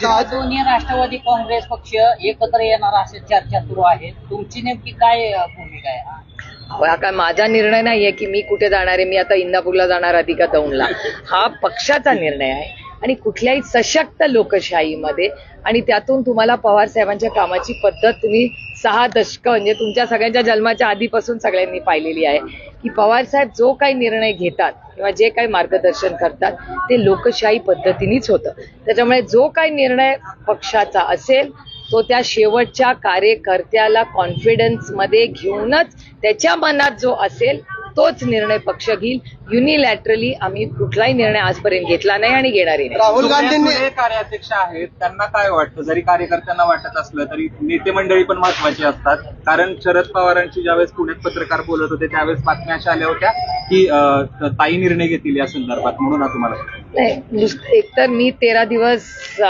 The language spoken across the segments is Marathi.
आता दोन्ही राष्ट्रवादी काँग्रेस पक्ष एकत्र येणार असे चर्चा सुरू आहे. तुमची नेमकी काय भूमिका आहे? काय माझा निर्णय नाहीये की मी कुठे जाणार आहे. मी आता इंदापूरला जाणार आधी का दौंडला? हा पक्षाचा निर्णय आहे. आणि कुठल्याही सशक्त लोकशाहीमध्ये आणि त्यातून तुम्हाला पवार साहेबांच्या कामाची पद्धत तुम्ही सहा दशक म्हणजे तुमच्या सगळ्यांच्या जन्माच्या आधीपासून सगळ्यांनी पाहिलेली आहे. की पवार साहेब जो काही निर्णय घेतात किंवा जे काही मार्गदर्शन करतात ते लोकशाही पद्धतीनेच होतं. त्याच्यामुळे जो काही निर्णय पक्षाचा असेल तो त्या शेवटच्या कार्यकर्त्याला कॉन्फिडन्समध्ये घेऊनच त्याच्या मनात जो असेल तोच निर्णय पक्ष घेईल. युनिलॅटरली आम्ही कुठलाही निर्णय आजपर्यंत घेतला नाही आणि घेणारही नाही. राहुल गांधींनी जे कार्याध्यक्ष आहेत. त्यांना काय वाटतं? जरी कार्यकर्त्यांना वाटत असलं तरी नेते मंडळी पण महत्वाची असतात. कारण शरद पवारांची ज्यावेळेस पुण्यात पत्रकार बोलत होते त्यावेळेस बातम्या अशा आल्या होत्या की अं, ताई निर्णय घेतील या संदर्भात. म्हणून हा तुम्हाला नाही एकतर मी तेरा दिवस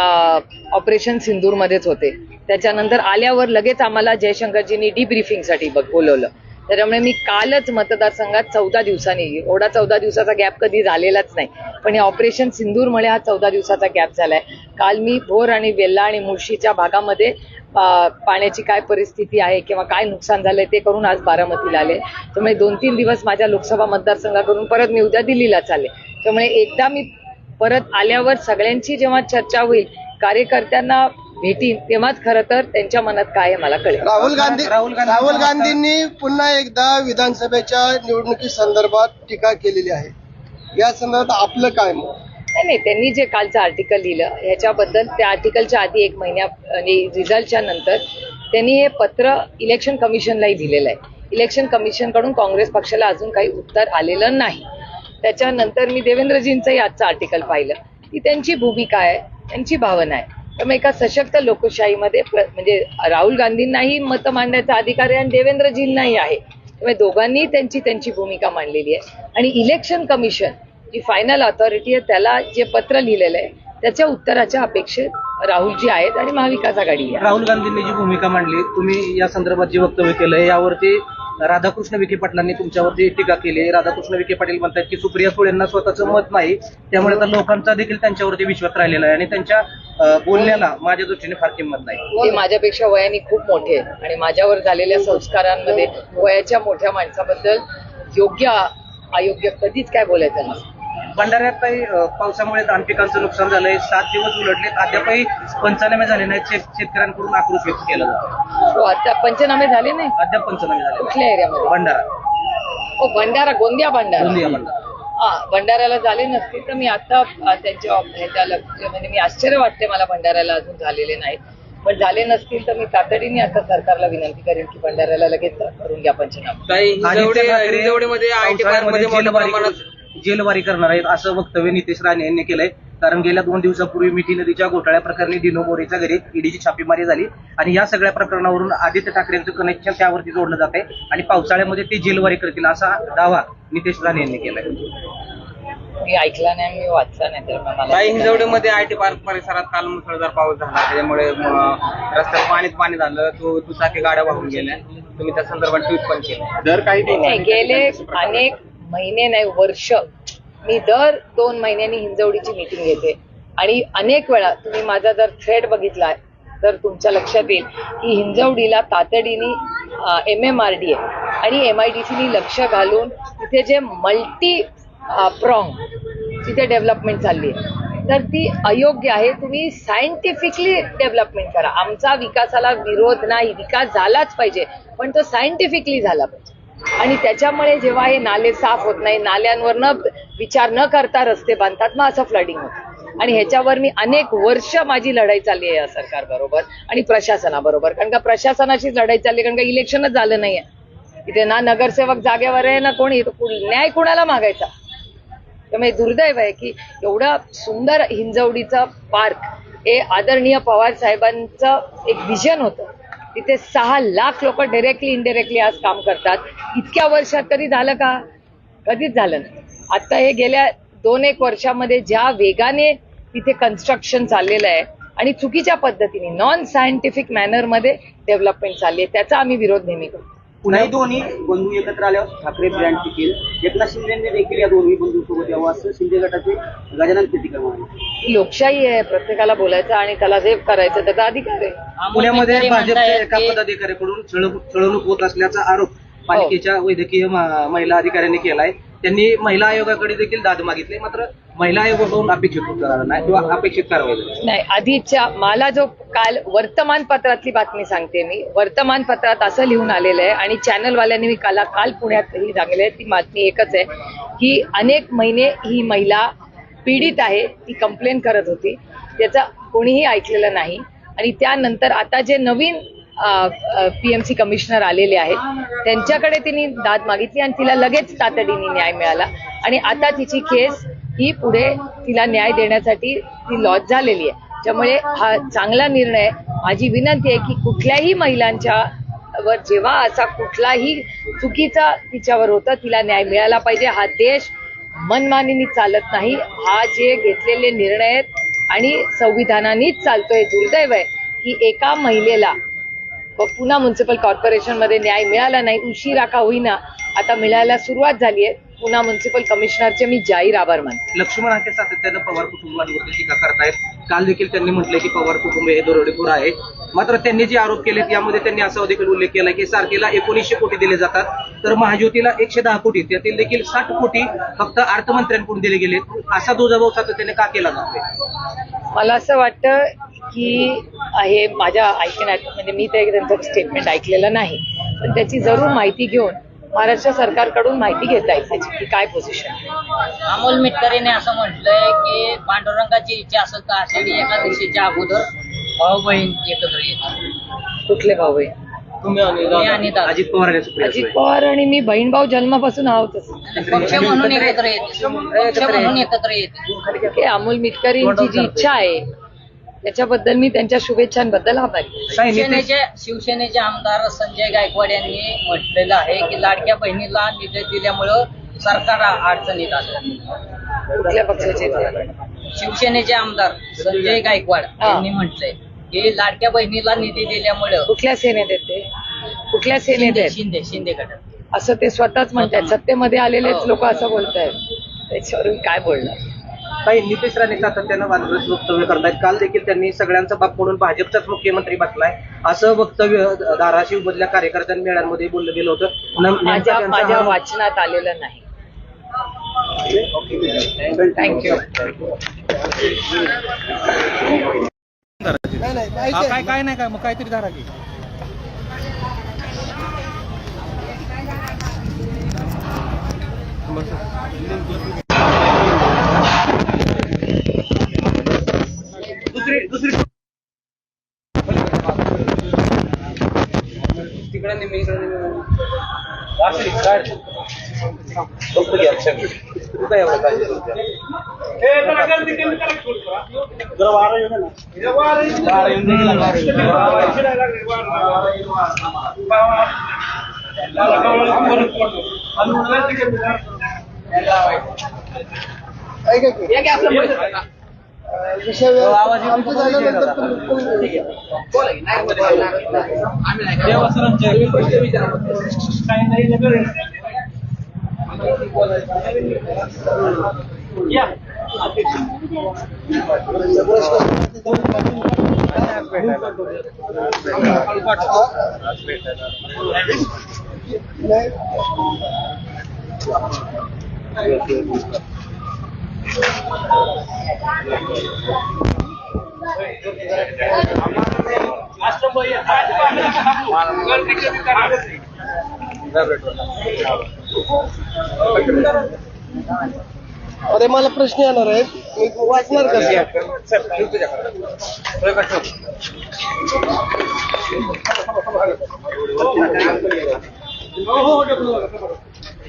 ऑपरेशन सिंदूर मध्येच होते. त्याच्यानंतर आल्यावर लगेच आम्हाला जयशंकरजींनी डीब्रीफिंगसाठी बोलवलं. त्याच्यामुळे मी कालच मतदारसंघात चौदा दिवसांनी एवढा चौदा दिवसाचा गॅप कधी झालेलाच नाही. पण हे ऑपरेशन सिंदूरमुळे हा चौदा दिवसाचा गॅप झालाय. काल मी भोर आणि वेल्ला आणि मुळशीच्या भागामध्ये पाण्याची काय परिस्थिती आहे किंवा काय नुकसान झालंय ते करून आज बारामतीला आले. त्यामुळे दोन तीन दिवस माझ्या लोकसभा मतदारसंघाकडून परत मी उद्या दिल्लीला आले त्यामुळे एकदा मी परत आल्यावर सगळ्यांची जेव्हा चर्चा होईल कार्यकर्त्यांना भेटीन तेव्हाच खरं तर त्यांच्या मनात काय आहे मला कळेल. राहुल गांधी राहुल गांधी- राहुल गांधींनी पुन्हा एकदा विधानसभेच्या निवडणुकी संदर्भात टीका केलेली आहे. या संदर्भात आपलं काय मत? नाही नाही त्यांनी जे कालचं आर्टिकल लिहिलं ह्याच्याबद्दल त्या आर्टिकलच्या आधी एक महिन्या म्हणजे रिझल्टच्या नंतर त्यांनी हे पत्र इलेक्शन कमिशनलाही दिलेलं आहे. इलेक्शन कमिशनकडून काँग्रेस पक्षाला अजून काही उत्तर आलेलं नाही. त्याच्यानंतर मी देवेंद्रजींचंही आजचं आर्टिकल पाहिलं. की त्यांची भूमिका आहे त्यांची भावना आहे. त्यामुळे एका सशक्त लोकशाहीमध्ये म्हणजे राहुल गांधींनाही मत मांडण्याचा अधिकार आहे आणि देवेंद्रजींनाही आहे. त्यामुळे दोघांनी त्यांची त्यांची भूमिका मांडलेली आहे. आणि इलेक्शन कमिशन जी फायनल ऑथॉरिटी आहे त्याला जे पत्र लिहिलेलं आहे त्याच्या उत्तराच्या अपेक्षेत राहुलजी आहेत आणि महाविकास आघाडी आहे. राहुल गांधींनी जी भूमिका मांडली तुम्ही या संदर्भात जे वक्तव्य केलंय यावरती राधाकृष्ण विखे पाटलांनी तुमच्यावरती टीका केली. राधाकृष्ण विखे पाटील म्हणतात की सुप्रिया सुळेंना स्वतःचं मत नाही. त्यामुळे तर लोकांचा देखील त्यांच्यावरती विश्वास राहिलेला आहे आणि त्यांच्या बोलण्याला माझ्या दृष्टीने फार किंमत नाही. ते माझ्यापेक्षा वयाने खूप मोठे आणि माझ्यावर झालेल्या संस्कारांमध्ये वयाच्या मोठ्या माणसाबद्दल योग्य अयोग्य कधीच काय बोलायचं नसतं. भंडाऱ्यात काही अं, पावसामुळे धान पिकांचं नुकसान झालंय. सात दिवस उलटले अद्यापही पंचनामे झाले नाहीत. शेत- शेतकऱ्यांकडून आक्रोश व्यक्त केला जातो हो आता पंचनामे झाले नाही? अद्याप पंचनामे झाले कुठल्या एरियामध्ये? भंडारा. हो भंडारा गोंदिया भंडारा. गोंदिया भंडारा. हा भंडाऱ्याला झाले नसतील तर मी आता अ, त्यांच्या ह्याच्या लक्ष म्हणजे मी आश्चर्य वाटते मला भंडाऱ्याला अजून झालेले नाहीत. पण झाले नसतील तर मी तातडीने आता सरकारला विनंती करेन की भंडाऱ्याला लगेच करून घ्या पंचनामा. आयटी मोठ्या प्रमाणात जेलबारी करणार आहेत असं वक्तव्य नितेश राणे यांनी केलंय. कारण गेल्या दोन दिवसापूर्वी मिठी नदीच्या घोटाळ्या प्रकरणी दिनो मोरेच्या घरी ईडीची छापेमारी झाली. आणि या सगळ्या प्रकरणावरून आदित्य ठाकरेंचं कनेक्शन त्यावरती जोडलं जात आहे. आणि पावसाळ्यामध्ये ते जेलबारी करतील असा दावा नितेश राणे यांनी केलाय. मी ऐकला नाही मी वाचला नाही तर मला हिंजवडीमध्ये आयटी पार्क परिसरात काल मुसळधार पाऊस झाला. त्याच्यामुळे रस्त्यात पाणीच पाणी झालं. तो दुचाकी गाड्या वाहून गेल्या. तुम्ही त्या संदर्भात ट्विट पण केलं. दर काही गेले अनेक महिने नाही वर्ष. मी दर दोन महिन्यांनी हिंजवडीची मीटिंग घेते. आणि अनेक वेळा तुम्ही माझा जर थ्रेड बघितला तर तुमच्या लक्षात येईल की हिंजवडीला तातडीने एम एम आर डी आणि एम आय डी सीनी लक्ष घालून तिथे जे मल्टी प्रॉंग तिथे डेव्हलपमेंट चालली आहे. तर ती अयोग्य आहे. तुम्ही सायंटिफिकली डेव्हलपमेंट करा. आमचा विकासाला विरोध नाही. विकास झालाच पाहिजे पण तो सायंटिफिकली झाला पाहिजे. आणि त्याच्यामुळे जेव्हा हे नाले साफ होत नाही नाल्यांवर न विचार न करता रस्ते बांधतात मग असं फ्लडिंग होतं. आणि ह्याच्यावर मी अनेक वर्ष माझी लढाई चालली आहे या सरकारबरोबर आणि प्रशासनाबरोबर. कारण का प्रशासनाशीच लढाई चालली कारण का इलेक्शनच झालं नाहीये. इथे ना नगरसेवक जागेवर आहे ना कोणी. तो न्याय कुणाला मागायचा? त्यामुळे दुर्दैव आहे की एवढं सुंदर हिंजवडीचं पार्क हे आदरणीय पवार साहेबांचं एक विजन होतं. तिथे सहा लाख लोक डायरेक्टली इनडायरेक्टली आज काम करतात. इतक्या वर्षात तरी झालं का? कधीच झालं नाही. आता हे गेल्या दोन एक वर्षामध्ये ज्या वेगाने तिथे कन्स्ट्रक्शन चाललेलं आहे आणि चुकीच्या पद्धतीने नॉन सायंटिफिक मॅनरमध्ये डेव्हलपमेंट चालली आहे त्याचा आम्ही विरोध नेहमी करतो. पुण्या नाही दोन्ही बंधू एकत्र आल्यावर ठाकरे ब्रँड टिकेल. एकनाथ शिंदेने देखील या दोन्ही बंधू सोबत यावं असं शिंदे गटाचे गजानन कीर्तिकर म्हणाले. ही लोकशाही आहे प्रत्येकाला बोलायचं आणि त्याला जे करायचं त्याचा अधिकार आहे. पुण्यामध्ये भाजपच्या एका पदाधिकाऱ्याकडून छळ- छळवणूक होत असल्याचा आरोप पालिकेच्या वैद्यकीय म- महिला अधिकाऱ्यांनी केलाय. त्यांनी महिला आयोगाकडे देखील दाद मागितली. मात्र महिला आयोगाकडून अपेक्षित उत्तर नाही किंवा अपेक्षित कारवाई झाली. नाही. आधीच्या मला जो काल वर्तमानपत्रातली बातमी सांगते मी. वर्तमानपत्रात असं लिहून आलेलं आहे आणि चॅनलवाल्यांनी मी काल काल पुण्यातही सांगले ती बातमी एकच आहे की अनेक महिने ही महिला पीडित आहे ती कंप्लेन करत होती. त्याचा कोणीही ऐकलेलं नाही. आणि त्यानंतर आता जे नवीन पीएमसी कमिशनर आलेले आहेत. त्यांच्याकडे तिने दाद मागितली आणि तिला लगेच तातडीने न्याय मिळाला. आणि आता तिची केस ही पुढे तिला न्याय देण्यासाठी ती लॉज झालेली आहे. त्यामुळे हा चांगला निर्णय माझी विनंती आहे की कुठल्याही महिलांच्या वर जेव्हा असा कुठलाही चुकीचा तिच्यावर होता तिला न्याय मिळाला पाहिजे. हा देश मनमानीने चालत नाही. हा जे घेतलेले निर्णय आहेत आणि संविधानानेच चालतोय दुर्दैव आहे की एका महिलेला पुन्हा म्युन्सिपल कॉर्पोरेशनमध्ये न्याय मिळाला नाही उशिरा का होईना. आता मिळायला सुरुवात झाली आहे. पुन्हा म्युन्सिपल कमिशनरचे मी जाहीर आभार मानते. लक्ष्मण हाके सातत्यानं पवार कुटुंबांवरती टीका करतायत? काल देखील त्यांनी म्हटलंय की पवार कुटुंब हे दरोडेखोर आहे मात्र त्यांनी जे आरोप केलेत यामध्ये त्यांनी असा देखील उल्लेख केला की सारखेला एकोणीसशे कोटी दिले जातात. तर महाज्योतीला एकशे दहा कोटी त्यातील देखील साठ कोटी फक्त अर्थमंत्र्यांकडून दिले गेले असा दुजाभाव सातत्याने का केला जातोय? मला असं वाटतं की हे माझ्या ऐकण्यात म्हणजे मी ते त्यांचं स्टेटमेंट ऐकलेलं नाही. पण त्याची जरूर माहिती घेऊन महाराष्ट्र सरकारकडून माहिती घेता येईल त्याची की काय पोझिशन आहे. अमोल मिटकरीने असं म्हटलंय की पांडुरंगाची इच्छा असेल तर आषाढी एकादशीच्या अगोदर भाऊ बहीण एकत्र येतात कुठले भाऊ दादा. अजित पवार अजित. पवार आणि मी बहीण भाऊ जन्मापासून आहोतच पक्ष म्हणून एकत्र येते पक्ष म्हणून एकत्र येते की अमोल मिटकरींची जी इच्छा आहे त्याच्याबद्दल मी त्यांच्या शुभेच्छांबद्दल आभारी शिवसेनेचे शिवसेनेचे आमदार संजय गायकवाड यांनी म्हटलेलं आहे की लाडक्या बहिणीला निधी दिल्यामुळं सरकार अडचणीत आलं. कुठल्या पक्षाचे? शिवसेनेचे आमदार संजय गायकवाड हा. यांनी म्हटलंय की लाडक्या बहिणीला निधी दिल्यामुळं कुठल्या सेनेत येते कुठल्या सेनेत शिंदे शिंदे शिंदे गटात. असं ते स्वतःच म्हणतात सत्तेमध्ये आलेलेच लोक असं बोलतायत. त्याच्यावर मी काय बोलणार? काही नितेश राणे सातत्यानं वादग्रस्त वक्तव्य करतायत. काल देखील त्यांनी सगळ्यांचा बाप म्हणून भाजपचाच मुख्यमंत्री बसलाय. असं वक्तव्य धाराशिव मधल्या कार्यकर्त्यां मेळ्यांमध्ये बोललं गेलं होतं. माझ्या माझ्या वाचनात आलेलं नाही. थँक्यू. काय काय नाही काय मग काहीतरी धारा की. दुसरी दुसरी तिकडे नेहमी इकडे नेहमी. असं काय? बघतो की अक्षर. तू काय विषय वेळ- आमचं झाल्यानंतर तुम्ही- तुम्ही- नाही अरे मला प्रश्न येणार आहेत मी वाचणार कसं